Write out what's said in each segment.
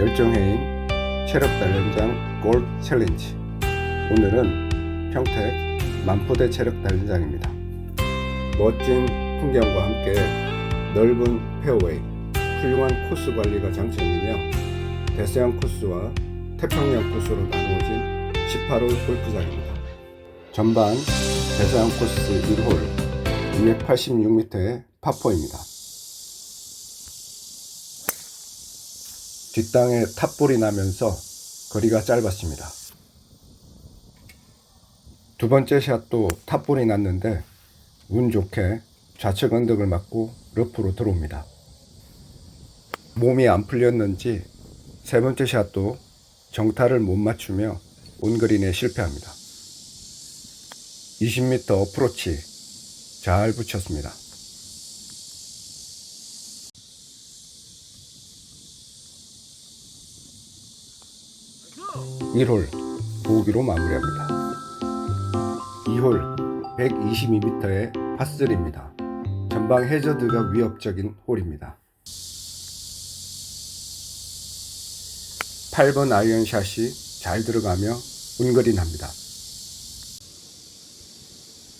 열정해인 체력 단련장 골프 챌린지. 오늘은 평택 만포대 체력 단련장입니다. 멋진 풍경과 함께 넓은 페어웨이 훌륭한 코스 관리가 장점이며 대서양 코스와 태평양 코스로 나누어진 18홀 골프장입니다. 전반 대서양 코스 1홀 286m의 파포입니다 뒷땅에 탑볼이 나면서 거리가 짧았습니다. 두 번째 샷도 탑볼이 났는데 운 좋게 좌측 언덕을 맞고 러프로 들어옵니다. 몸이 안 풀렸는지 세 번째 샷도 정타를 못 맞추며 온그린에 실패합니다. 20m 어프로치 잘 붙였습니다. 1홀 보기로 마무리합니다. 2홀 122m의 파3입니다. 전방 해저드가 위협적인 홀입니다. 8번 아이언샷이 잘 들어가며 운그린합니다.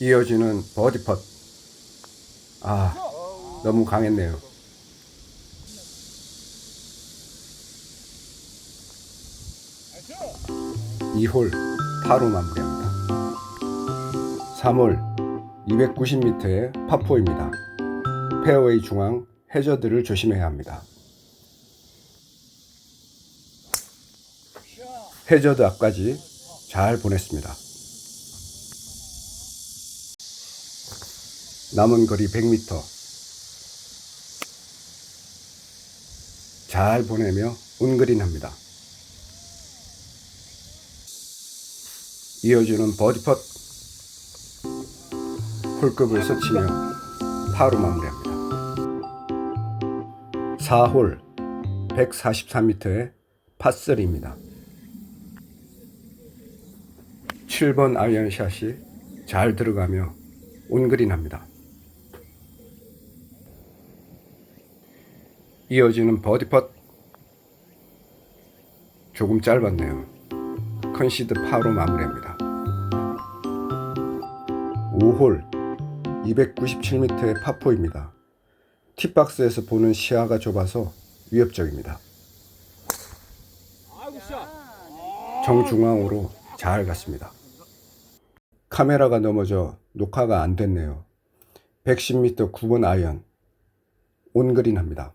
이어지는 버디 펫. 아, 너무 강했네요. 2홀 파로 마무리합니다. 3홀 290m의 파4입니다. 페어웨이 중앙 해저드를 조심해야 합니다. 해저드 앞까지 잘 보냈습니다. 남은 거리 100m 잘 보내며 운그린 합니다. 이어지는 버디펫 홀급을 스치며 파로 마무리합니다. 4홀 143m의 파3입니다. 7번 아이언샷이 잘 들어가며 온그린합니다. 이어지는 버디펫 조금 짧았네요. 컨시드 파로 마무리합니다. 5홀 297m의 파포입니다. 티박스에서 보는 시야가 좁아서 위협적입니다. 정중앙으로 잘 갔습니다. 카메라가 넘어져 녹화가 안 됐네요. 110m 9번 아이언 온그린 합니다.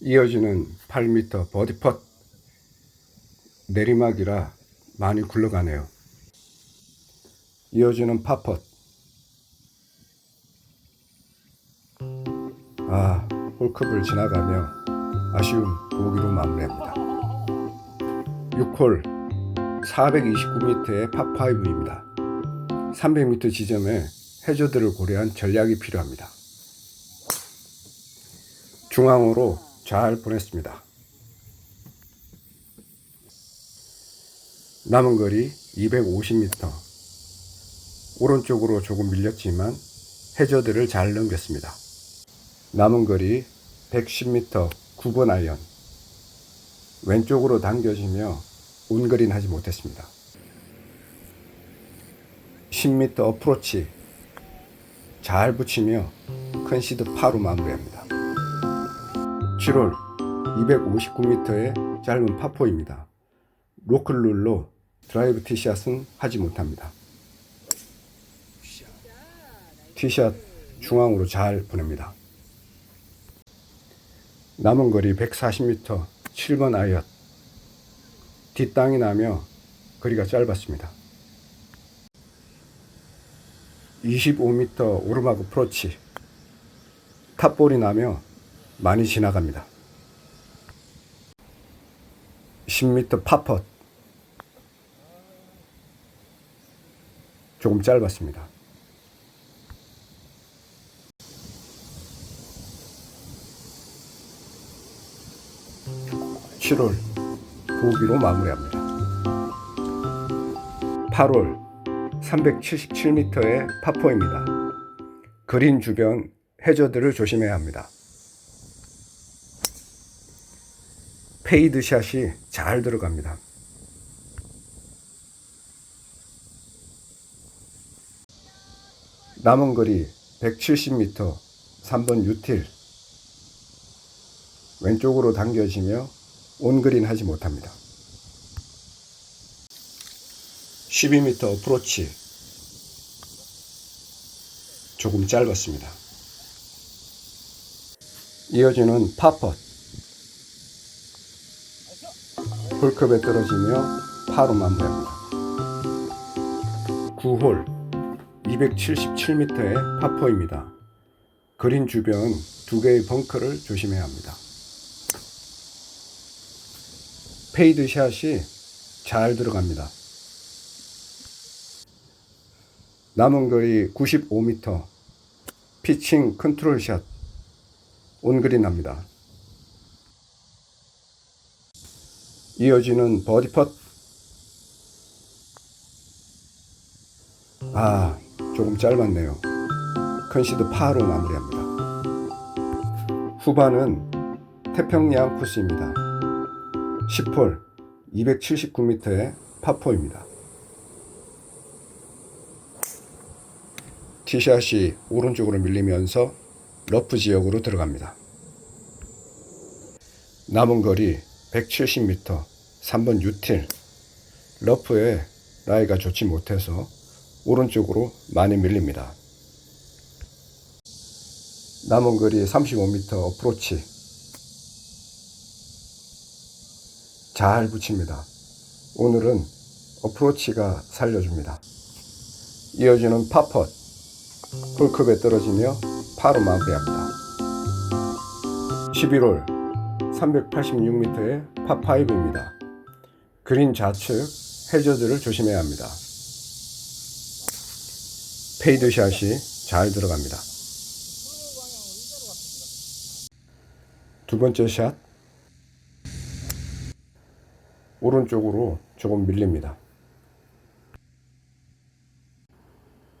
이어지는 8m 버디펫 내리막이라 많이 굴러가네요. 이어지는 파펫. 아, 홀컵을 지나가며 아쉬운 보기로 마무리합니다. 6홀 429m의 파5입니다. 300m 지점에 해저드를 고려한 전략이 필요합니다. 중앙으로 잘 보냈습니다. 남은 거리 250m. 오른쪽으로 조금 밀렸지만 해저드를 잘 넘겼습니다. 남은 거리 110m 9번 아이언. 왼쪽으로 당겨지며 온그린 하지 못했습니다. 10m 어프로치 잘 붙이며 컨시드 파로 마무리합니다. 7홀 259m의 짧은 파포입니다. 로클룰로 드라이브 티샷은 하지 못합니다. 티샷 중앙으로 잘 보냅니다. 남은 거리 140m 7번 아이언 뒷땅이 나며 거리가 짧았습니다. 25m 오르막 프로치 탑볼이 나며 많이 지나갑니다. 10m 파펫 조금 짧았습니다. (7월) 보기로 마무리합니다. 8월 377m의 파포입니다. 그린 주변 해저드를 조심해야 합니다. 페이드 샷이 잘 들어갑니다. 남은 거리 170m 3번 유틸 왼쪽으로 당겨지며 온그린 하지 못합니다. 12m 어프로치 조금 짧았습니다. 이어지는 파펫 홀컵에 떨어지며 파로 마무리합니다. 9홀 277m의 파퍼입니다. 그린 주변 두 개의 벙커를 조심해야 합니다. 페이드 샷이 잘 들어갑니다. 남은 거리 95m 피칭 컨트롤 샷 온그린 합니다. 이어지는 버디 펫. 아, 조금 짧았네요. 컨시드 파로 마무리합니다. 후반은 태평양 코스입니다. 10홀 279m의 파포입니다. 티샷이 오른쪽으로 밀리면서 러프 지역으로 들어갑니다. 남은 거리 170m 3번 유틸 러프에 라이가 좋지 못해서 오른쪽으로 많이 밀립니다. 남은 거리 35m 어프로치 잘 붙입니다. 오늘은 어프로치가 살려줍니다. 이어지는 파펫 홀컵에 떨어지며 파로 마무리합니다. 11홀 386m의 파5입니다. 그린 좌측 해저드를 조심해야 합니다. 페이드 샷이 잘 들어갑니다. 두 번째 샷 오른쪽으로 조금 밀립니다.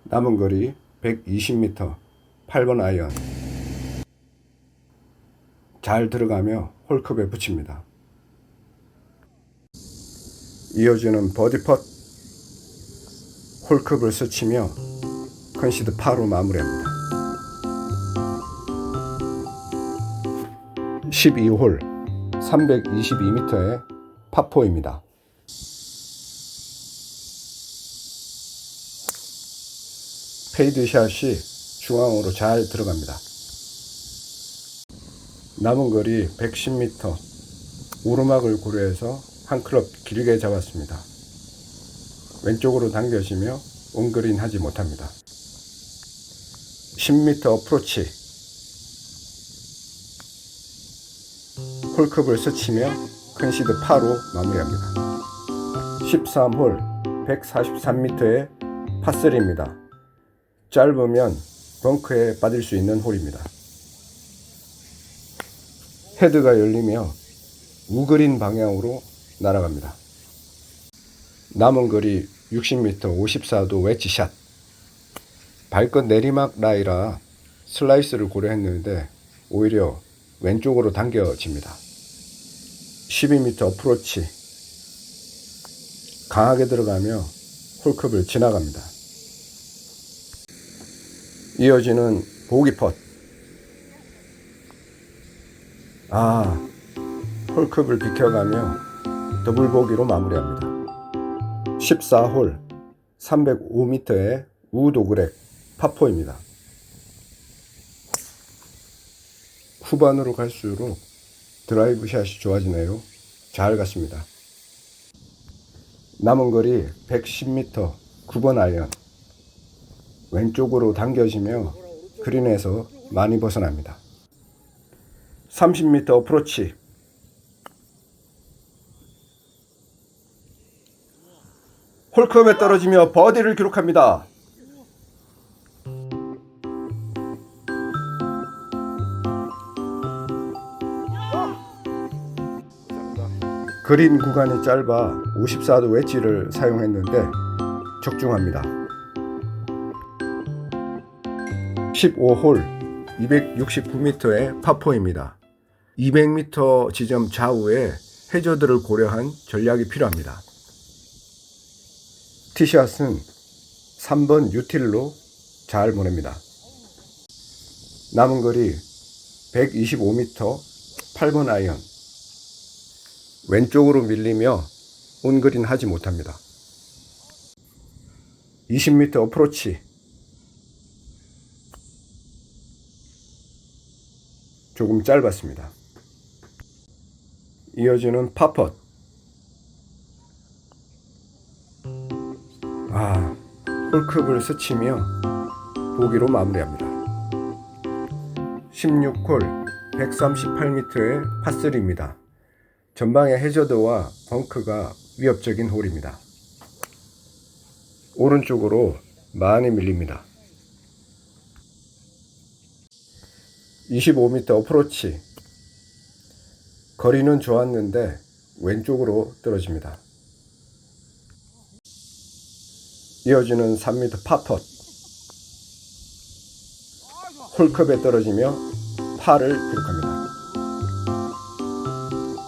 남은 거리 120m 8번 아이언 잘 들어가며 홀컵에 붙입니다. 이어지는 버디 펫 홀컵을 스치며 컨시드 파로 마무리합니다. 12홀 322m의 파포입니다. 페이드 샷이 중앙으로 잘 들어갑니다. 남은 거리 110m 오르막을 고려해서 한 클럽 길게 잡았습니다. 왼쪽으로 당겨지며 온그린 하지 못합니다. 10m 어프로치 홀컵을 스치며 컨시드 파로 마무리합니다. 13홀 143m의 파3입니다. 짧으면 벙크에 빠질 수 있는 홀입니다. 헤드가 열리며 우그린 방향으로 날아갑니다. 남은 거리 60m 54도 웨지샷 발끝 내리막 라이라 슬라이스를 고려했는데 오히려 왼쪽으로 당겨집니다. 12m 어프로치 강하게 들어가며 홀컵을 지나갑니다. 이어지는 보기 펫. 아, 홀컵을 비켜가며 더블 보기로 마무리합니다. 14홀 305m의 우도그렉 파포입니다. 후반으로 갈수록 드라이브 샷이 좋아지네요. 잘 갔습니다. 남은 거리 110m 9번 아이언 왼쪽으로 당겨지며 그린에서 많이 벗어납니다. 30m 어프로치 홀컵에 떨어지며 버디를 기록합니다. 그린 구간이 짧아 54도 웨지를 사용했는데 적중합니다. 15홀 269m의 파포입니다. 200m 지점 좌우에 해저들을 고려한 전략이 필요합니다. 티샷은 3번 유틸로 잘 보냅니다. 남은 거리 125m 8번 아이언. 왼쪽으로 밀리며 온그린 하지 못합니다. 20m 어프로치. 조금 짧았습니다. 이어지는 파펫. 아, 홀컵을 스치며 보기로 마무리합니다. 16홀 138m의 파3입니다. 전방의 해저드와 벙크가 위협적인 홀입니다. 오른쪽으로 많이 밀립니다. 25m 어프로치. 거리는 좋았는데 왼쪽으로 떨어집니다. 이어지는 3m 파펫. 홀컵에 떨어지며 파를 기록합니다.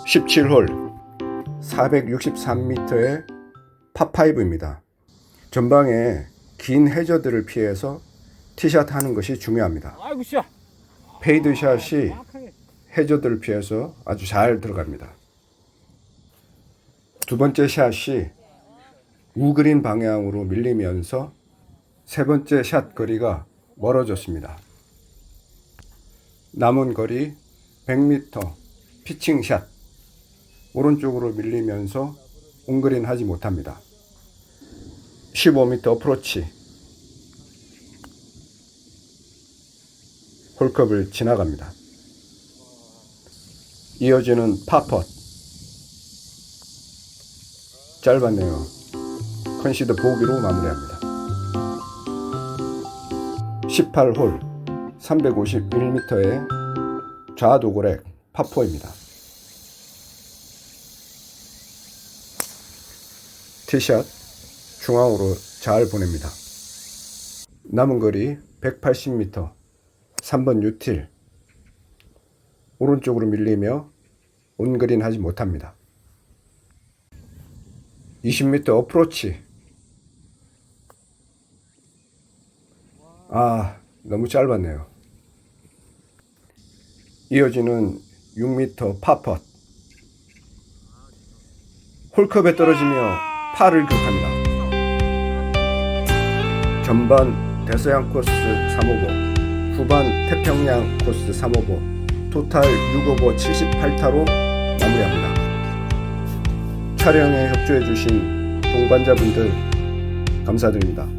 17홀 463m의 파5입니다. 전방에 긴 해저들을 피해서 티샷 하는 것이 중요합니다. 아이고 씨야. 페이드 샷이 정확하게. 해저들을 피해서 아주 잘 들어갑니다. 두 번째 샷이 우그린 방향으로 밀리면서 세 번째 샷 거리가 멀어졌습니다. 남은 거리 100m 피칭 샷 오른쪽으로 밀리면서 온그린 하지 못합니다. 15m 어프로치 홀컵을 지나갑니다. 이어지는 파펫 짧았네요. 컨시드 보기로 마무리합니다. 18홀 351m의 좌도그렉 파4입니다. 티샷 중앙으로 잘 보냅니다. 남은 거리 180m 3번 유틸 오른쪽으로 밀리며 온그린 하지 못합니다. 20m 어프로치. 아, 너무 짧았네요. 이어지는 6m 파펫. 홀컵에 떨어지며 파를 기록합니다. 전반 대서양 코스 355, 후반 태평양 코스 355, 토탈 655 78타로 마무리합니다. 촬영에 협조해 주신 동반자분들 감사드립니다.